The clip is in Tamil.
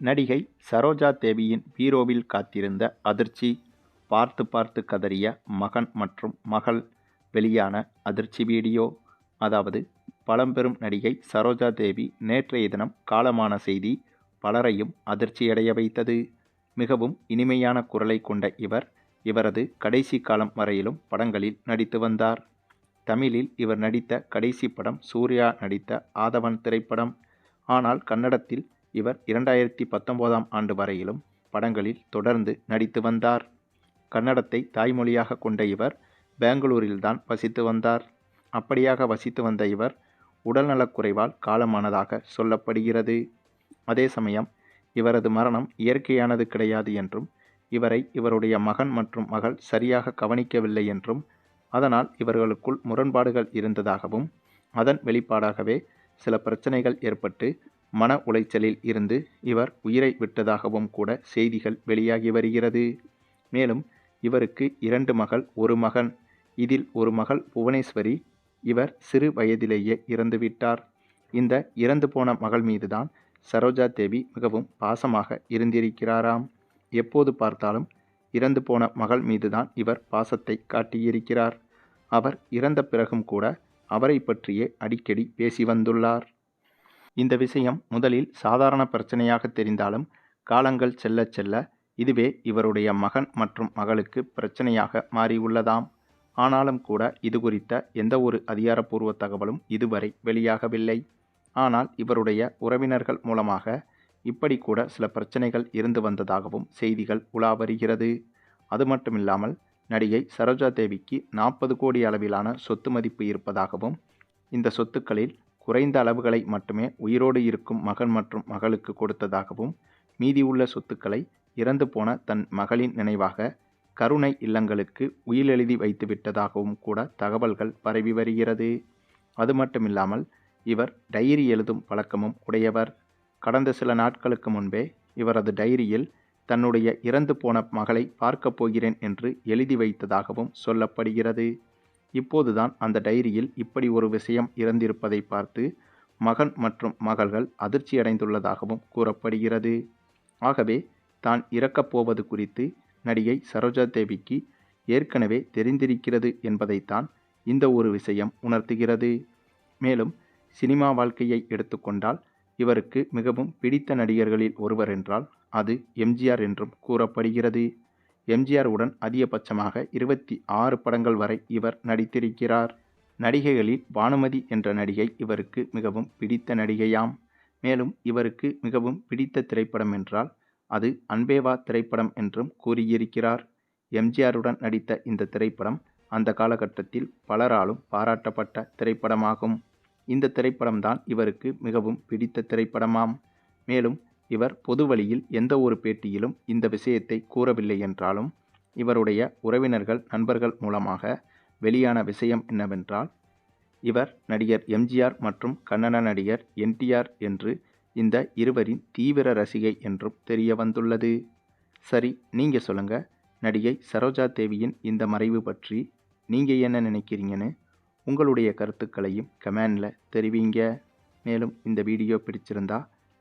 நடிகை சரோஜா தேவியின் பீரோவில் காத்திருந்த அதிர்ச்சி பார்த்து பார்த்து கதறிய மகன் மற்றும் மகள் வெளியான அதிர்ச்சி வீடியோ. அதாவது பழம்பெரும் நடிகை சரோஜா தேவி நேற்றைய தினம் காலமான செய்தி பலரையும் அதிர்ச்சியடைய வைத்தது. மிகவும் இனிமையான குரலை கொண்ட இவர் இவரது கடைசி காலம் வரையிலும் படங்களில் நடித்து வந்தார். தமிழில் இவர் நடித்த கடைசி படம் சூர்யா நடித்த ஆதவன் திரைப்படம். ஆனால் கன்னடத்தில் இவர் இரண்டாயிரத்தி பத்தொன்பதாம் ஆண்டு வரையிலும் படங்களில் தொடர்ந்து நடித்து வந்தார். கன்னடத்தை தாய்மொழியாக கொண்ட இவர் பெங்களூரில்தான் வசித்து வந்தார். அப்படியாக வசித்து வந்த இவர் உடல்நலக்குறைவால் காலமானதாக சொல்லப்படுகிறது. அதே சமயம் இவரது மரணம் இயற்கையானது கிடையாது என்றும் இவரை இவருடைய மகன் மற்றும் மகள் சரியாக கவனிக்கவில்லை என்றும் அதனால் இவர்களுக்குள் முரண்பாடுகள் இருந்ததாகவும் அதன் வெளிப்பாடாகவே சில பிரச்சனைகள் ஏற்பட்டு மன உளைச்சலில் இருந்து இவர் உயிரை விட்டதாகவும் கூட செய்திகள் வெளியாகி வருகிறது. மேலும் இவருக்கு இரண்டு மகள் ஒரு மகன். இதில் ஒரு மகள் புவனேஸ்வரி இவர் சிறு வயதிலேயே இறந்துவிட்டார் இந்த இறந்து போன மகள் மீதுதான் சரோஜா தேவி மிகவும் பாசமாக இருந்திருக்கிறாராம். எப்போது பார்த்தாலும் இறந்து போன மகள் மீதுதான் இவர் பாசத்தை காட்டியிருக்கிறார். அவர் இறந்த பிறகும் கூட அவரை பற்றியே அடிக்கடி பேசி வந்துள்ளார். இந்த விஷயம் முதலில் சாதாரண பிரச்சனையாக தெரிந்தாலும் காலங்கள் செல்ல செல்ல இதுவே இவருடைய மகன் மற்றும் மகளுக்கு பிரச்சனையாக மாறியுள்ளதாம். ஆனாலும் கூட இது குறித்த எந்த ஒரு அதிகாரப்பூர்வ தகவலும் இதுவரை வெளியாகவில்லை. ஆனால் இவருடைய உறவினர்கள் மூலமாக இப்படி கூட சில பிரச்சனைகள் இருந்து வந்ததாகவும் செய்திகள் உலா வருகிறது. அது மட்டுமில்லாமல் நடிகை சரோஜா தேவிக்கு நாற்பது கோடி அளவிலான சொத்து மதிப்பு இருப்பதாகவும் இந்த சொத்துக்களில் குறைந்த அளவுகளை மட்டுமே உயிரோடு இருக்கும் மகன் மற்றும் மகளுக்கு கொடுத்ததாகவும் மீதியுள்ள சொத்துக்களை இறந்து போன தன் மகளின் நினைவாக கருணை இல்லங்களுக்கு உயிலெழுதி வைத்து விட்டதாகவும் கூட தகவல்கள் பரவி வருகிறது. அது மட்டுமில்லாமல் இவர் டைரி எழுதும் பழக்கமும் உடையவர். கடந்த சில நாட்களுக்கு முன்பே இவரது டைரியில் தன்னுடைய இறந்து போன மகளை பார்க்கப் போகிறேன் என்று எழுதி வைத்ததாகவும் சொல்லப்படுகிறது. இப்போதுதான் அந்த டைரியில் இப்படி ஒரு விஷயம் இறந்திருப்பதை பார்த்து மகன் மற்றும் மகள்கள் அதிர்ச்சியடைந்துள்ளதாகவும் கூறப்படுகிறது. ஆகவே தான் இறக்கப் போவது குறித்து நடிகை சரோஜா தேவிக்கு ஏற்கனவே தெரிந்திருக்கிறது என்பதைத்தான் இந்த ஒரு விஷயம் உணர்த்துகிறது. மேலும் சினிமா வாழ்க்கையை எடுத்துக்கொண்டால் இவருக்கு மிகவும் பிடித்த நடிகர்களில் ஒருவர் என்றால் அது எம்ஜிஆர் என்றும் கூறப்படுகிறது. எம்ஜிஆர் உடன் அதிகபட்சமாக இருபத்தி ஆறு படங்கள் வரை இவர் நடித்திருக்கிறார். நடிகைகளில் பானுமதி என்ற நடிகை இவருக்கு மிகவும் பிடித்த நடிகையாம். மேலும் இவருக்கு மிகவும் பிடித்த திரைப்படம் என்றால் அது அன்பேவா திரைப்படம் என்றும் கூறியிருக்கிறார். எம்ஜிஆருடன் நடித்த இந்த திரைப்படம் அந்த காலகட்டத்தில் பலராலும் பாராட்டப்பட்ட திரைப்படமாகும். இந்த திரைப்படம்தான் இவருக்கு மிகவும் பிடித்த திரைப்படமாம். மேலும் இவர் பொது வழியில் எந்த ஒரு பேட்டியிலும் இந்த விஷயத்தை கூறவில்லை என்றாலும் இவருடைய உறவினர்கள் நண்பர்கள் மூலமாக வெளியான விஷயம் என்னவென்றால் இவர் நடிகர் எம்ஜிஆர் மற்றும் கன்னட நடிகர் என்டிஆர் என்று இந்த இருவரின் தீவிர ரசிகை என்றும் தெரிய வந்துள்ளது. சரி நீங்கள் சொல்லுங்கள் நடிகை சரோஜா தேவியின் இந்த மறைவு பற்றி நீங்கள் என்ன நினைக்கிறீங்கன்னு? உங்களுடைய கருத்துக்களையும் கமெண்டில் தெரிவிங்க. மேலும் இந்த வீடியோ பிடிச்சிருந்தா